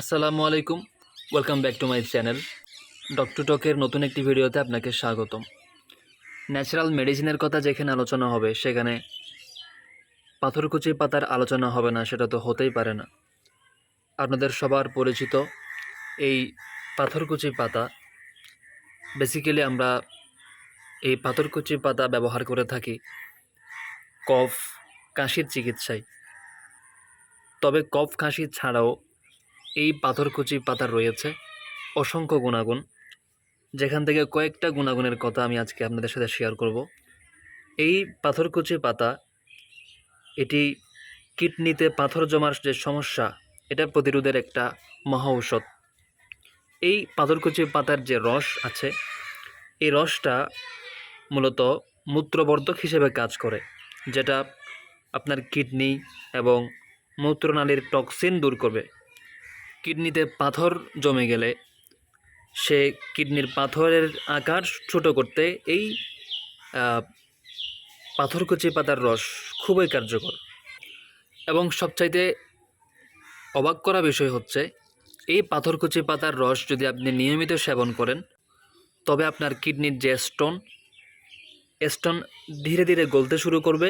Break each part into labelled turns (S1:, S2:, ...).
S1: আসসালামু আলাইকুম। Welcome back to my channel doctor টকের নতুন একটি ভিডিওতে আপনাকে স্বাগতম। ন্যাচারাল মেডিসিনের কথা যেখানে আলোচনা হবে, সেখানে পাথরকুচি পাতার আলোচনা হবে না, সেটা তো হতেই পারে না। আপনাদের সবার পরিচিত এই পাথরকুচি পাতা। বেসিক্যালি আমরা এই পাথরকুচি পাতা ব্যবহার করে থাকি কফ, কাশির চিকিৎসায়। তবে কফ, কাশি ছাড়াও এই পাথরকুচি পাতার রয়েছে। অসংখ্য গুণাগুণ। যেখান থেকে কয়েকটা গুণাগুণের কথা আমি আজকে আপনাদের সাথে শেয়ার করব। এই পাথরকুচি পাতা, এটি কিডনিতে পাথর জমার যে সমস্যা, এটা প্রতিরোধের একটা মহা ঔষধ। এই পাথরকুচি পাতার যে রস আছে, এই রসটা মূলত মূত্রবর্ধক হিসেবে কাজ করে, যেটা আপনার কিডনি এবং মূত্রনালীর টক্সিন দূর করবে। কিডনিতে পাথর জমে গেলে সে কিডনির পাথরের আকার ছোট করতে এই পাথরকুচি পাতার রস খুবই কার্যকর। এবং সবচাইতে অবাক করা বিষয় হচ্ছে, এই পাথরকুচি পাতার রস যদি আপনি নিয়মিত সেবন করেন, তবে আপনার কিডনির যে স্টোন স্টোন ধীরে ধীরে গলতে শুরু করবে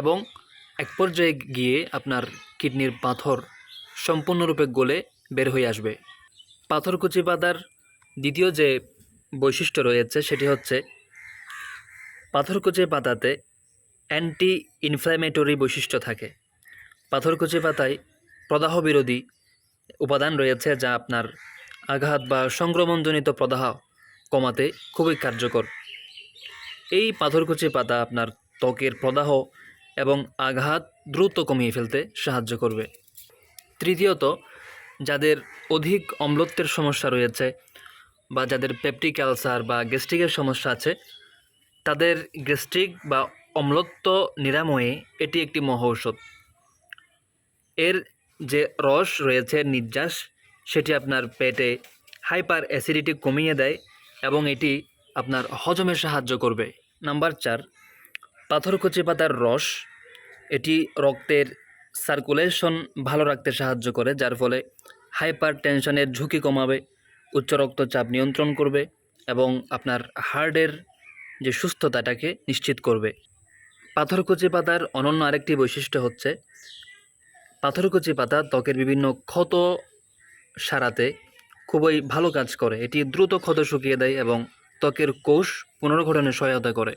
S1: এবং এক পর্যায়ে গিয়ে আপনার কিডনির পাথর সম্পূর্ণরূপে গলে বের হয়ে আসবে। পাথরকুচি পাতার দ্বিতীয় যে বৈশিষ্ট্য রয়েছে সেটি হচ্ছে, পাথরকুচি পাতাতে অ্যান্টি ইনফ্ল্যামেটরি বৈশিষ্ট্য থাকে। পাথরকুচি পাতায় প্রদাহ বিরোধী উপাদান রয়েছে যা আপনার আঘাত বা সংক্রমণজনিত প্রদাহ কমাতে খুবই কার্যকর। এই পাথরকুচি পাতা আপনার ত্বকের প্রদাহ এবং আঘাত দ্রুত কমিয়ে ফেলতে সাহায্য করবে। তৃতীয়ত, যাদের অধিক অম্লত্বের সমস্যা রয়েছে বা যাদের পেপটিক আলসার বা গ্যাস্ট্রিকের সমস্যা আছে, তাদের গ্যাস্ট্রিক বা অম্লত্ব নিরাময়ে এটি একটি মহৌষধ এর যে রস রয়েছে নির্যাস, সেটি আপনার পেটে হাইপার অ্যাসিডিটি কমিয়ে দেয় এবং এটি আপনার হজমে সাহায্য করবে। নাম্বার চার, পাথরকুচি পাতার রস, এটি রক্তের সার্কুলেশন ভালো রাখতে সাহায্য করে, যার ফলে হাইপার টেনশনের ঝুঁকি কমাবে, উচ্চ রক্তচাপ নিয়ন্ত্রণ করবে এবং আপনার হার্টের যে সুস্থতাটাকে নিশ্চিত করবে। পাথরকুচি পাতার অনন্য আরেকটি বৈশিষ্ট্য হচ্ছে, পাথরকুচি পাতা ত্বকের বিভিন্ন ক্ষত সারাতে খুবই ভালো কাজ করে। এটি দ্রুত ক্ষত শুকিয়ে দেয় এবং ত্বকের কোষ পুনর্গঠনে সহায়তা করে।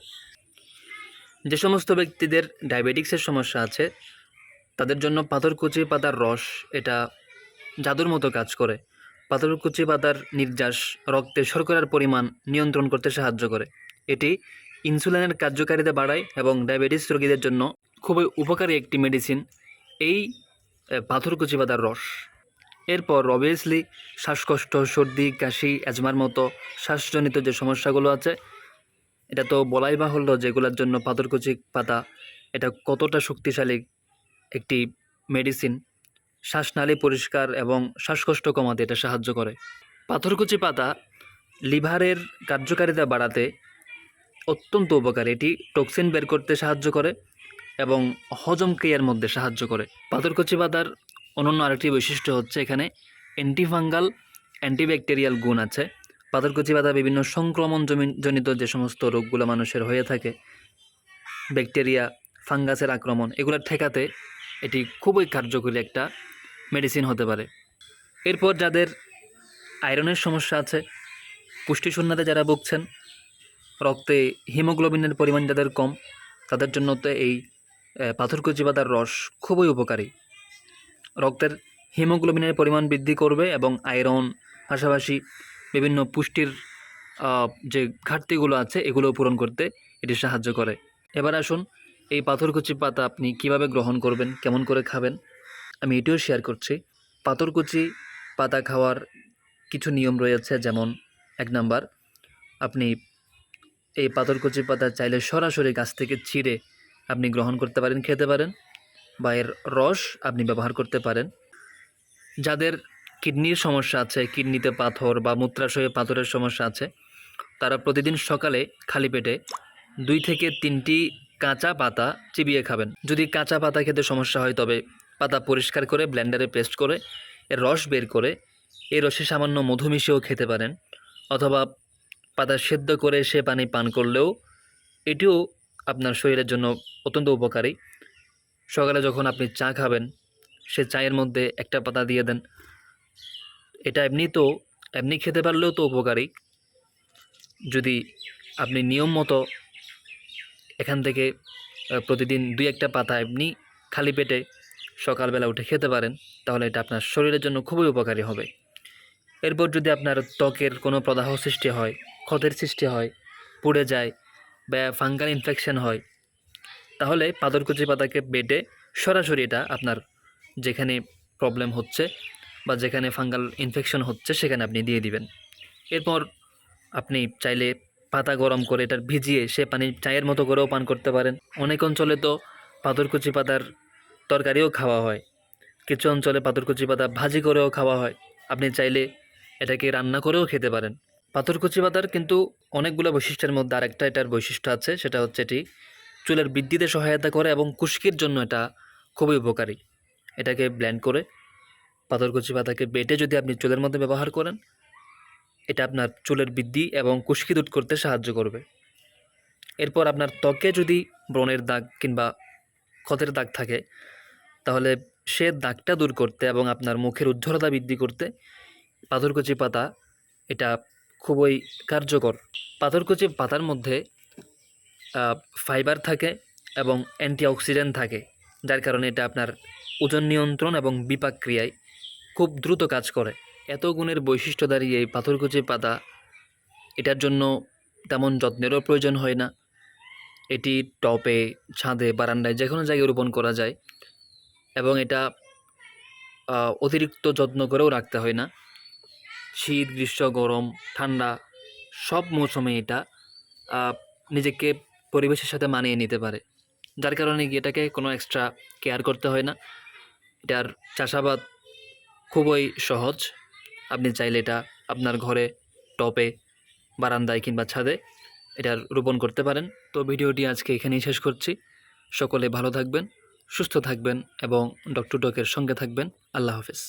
S1: যে সমস্ত ব্যক্তিদের ডায়াবেটিক্সের সমস্যা আছে তাদের জন্য পাথরকুচি পাতার রস এটা জাদুর মতো কাজ করে। পাথরকুচি পাতার নির্যাস রক্তে শর্করার পরিমাণ নিয়ন্ত্রণ করতে সাহায্য করে। এটি ইনসুলিনের কার্যকারিতা বাড়ায় এবং ডায়াবেটিস রোগীদের জন্য খুবই উপকারী একটি মেডিসিন এই পাথরকুচি পাতার রস। এরপর অবভিয়াসলি শ্বাসকষ্ট, সর্দি, কাশি অ্যাজমার মতো শ্বাসজনিত যে সমস্যাগুলো আছে, এটা তো বলাই বাহুল্য যেগুলোর জন্য পাথরকুচি পাতা এটা কতটা শক্তিশালী একটি মেডিসিন শ্বাসনালী পরিষ্কার এবং শ্বাসকষ্ট কমাতে এটা সাহায্য করে। পাথরকুচি পাতা লিভারের কার্যকারিতা বাড়াতে অত্যন্ত উপকারী। এটি টক্সিন বের করতে সাহায্য করে এবং হজম ক্রিয়ার মধ্যে সাহায্য করে। পাথরকুচি পাতার অনন্য আরেকটি বৈশিষ্ট্য হচ্ছে এখানে অ্যান্টিফাঙ্গাল অ্যান্টিব্যাকটেরিয়াল গুণ আছে। পাথরকুচি পাতা বিভিন্ন সংক্রমণ জনিত যে সমস্ত রোগগুলো মানুষের হয়ে থাকে ব্যাকটেরিয়া ফাঙ্গাসের আক্রমণ, এগুলো ঠেকাতে এটি খুবই কার্যকরী একটা মেডিসিন হতে পারে। এরপর যাদের আয়রনের সমস্যা আছে পুষ্টিশূন্যতে যারা ভুগছেন, রক্তে হিমোগ্লোবিনের পরিমাণ যাদের কম, তাদের জন্য তো এই পাথরকুচি পাতার রস খুবই উপকারী। রক্তের হিমোগ্লোবিনের পরিমাণ বৃদ্ধি করবে এবং আয়রন পাশাপাশি বিভিন্ন পুষ্টির যে ঘাটতিগুলো আছে এগুলো পূরণ করতে এটি সাহায্য করে। এবার আসুন এই পাথরকুচি পাতা আপনি কীভাবে গ্রহণ করবেন? কেমন করে খাবেন? আমি এটিও শেয়ার করছি। পাথরকুচি পাতা খাওয়ার কিছু নিয়ম রয়েছে, যেমন এক নাম্বার, আপনি এই পাথরকুচি পাতা চাইলে সরাসরি গাছ থেকে ছিঁড়ে আপনি গ্রহণ করতে পারেন, খেতে পারেন বা এর রস আপনি ব্যবহার করতে পারেন। যাদের কিডনির সমস্যা আছে, কিডনিতে পাথর বা মূত্রাশয়ে পাথরের সমস্যা আছে, তারা প্রতিদিন সকালে খালি পেটে দুই থেকে তিনটি কাঁচা পাতা চিবিয়ে খাবেন। যদি কাঁচা পাতা খেতে সমস্যা হয়, তবে পাতা পরিষ্কার করে ব্লেন্ডারে পেস্ট করে, এর রস বের করে, এই রসে সামান্য মধু মিশিয়েও খেতে পারেন। অথবা পাতা সেদ্ধ করে সে পানি পান করলেও এটিও আপনার শরীরের জন্য অত্যন্ত উপকারী। সকালে যখন আপনি চা খাবেন, সে চায়ের মধ্যে একটা পাতা দিয়ে দেন। এটা এমনি তো এমনি খেতে পারলেও তো উপকারী। যদি আপনি নিয়ম মতো এখান থেকে প্রতিদিন দুই একটা পাতা এমনি খালি পেটে সকালবেলা উঠে খেতে পারেন, তাহলে এটা আপনার শরীরের জন্য খুবই উপকারী হবে। এরপর যদি আপনার ত্বকের কোনো প্রদাহ সৃষ্টি হয়, ক্ষতের সৃষ্টি হয়, পুড়ে যায় বা ফাঙ্গাল ইনফেকশন হয়, তাহলে পাদরকুচি পাতাকে বেটে সরাসরি এটা আপনার যেখানে প্রবলেম হচ্ছে বা যেখানে ফাঙ্গাল ইনফেকশন হচ্ছে, সেখানে আপনি দিয়ে দিবেন। এরপর আপনি চাইলে পাতা গরম করে এটার ভিজিয়ে সে পানি চায়ের মতো করেও পান করতে পারেন। অনেক অঞ্চলে তো পাথরকুচি পাতার তরকারিও খাওয়া হয়। কিছু অঞ্চলে পাথরকুচি পাতা ভাজি করেও খাওয়া হয়। আপনি চাইলে এটাকে রান্না করেও খেতে পারেন। পাথরকুচি পাতার কিন্তু অনেকগুলো বৈশিষ্ট্যের মধ্যে আরেকটা এটার বৈশিষ্ট্য আছে, সেটা হচ্ছে এটি চুলের বৃদ্ধিতে সহায়তা করে এবং খুশকির জন্য এটা খুবই উপকারী। এটাকে ব্ল্যান্ড করে পাথরকুচি পাতাকে বেটে যদি আপনি চুলের মধ্যে ব্যবহার করেন এটা আপনার চুলের বৃদ্ধি এবং খুশকি দূর করতে সাহায্য করবে। এরপর আপনার ত্বকে যদি ব্রণের দাগ কিংবা ক্ষতের দাগ থাকে, তাহলে সে দাগটা দূর করতে এবং আপনার মুখের উজ্জ্বলতা বৃদ্ধি করতে পাথরকুচি পাতা এটা খুবই কার্যকর। পাথরকুচি পাতার মধ্যে ফাইবার থাকে এবং অ্যান্টিঅক্সিডেন্ট থাকে, যার কারণে এটা আপনার ওজন নিয়ন্ত্রণ এবং বিপাক ক্রিয়ায় খুব দ্রুত কাজ করে। এত গুণের বৈশিষ্ট্য দাঁড়িয়ে এই পাথরকুচি পাতা, এটার জন্য তেমন যত্নেরও প্রয়োজন হয় না। এটি টপে, ছাদে, বারান্দায় যে কোনো জায়গায় রোপণ করা যায় এবং এটা অতিরিক্ত যত্ন করেও রাখতে হয় না। শীত, গ্রীষ্ম, গরম, ঠান্ডা, সব মৌসুমে এটা নিজেকে পরিবেশের সাথে মানিয়ে নিতে পারে। যার কারণে এটাকে কোনো এক্সট্রা কেয়ার করতে হয় না। এটার চাষাবাদ খুবই সহজ। আপনি চাইলে এটা আপনার ঘরে টপে বারান্দায় কিংবা ছাদে এটা রোপণ করতে পারেন। তো ভিডিওটি আজকে এখানেই শেষ করছি। সকলে ভালো থাকবেন, সুস্থ থাকবেন এবং ডক্টর ডকের সঙ্গে থাকবেন। আল্লাহ হাফেজ।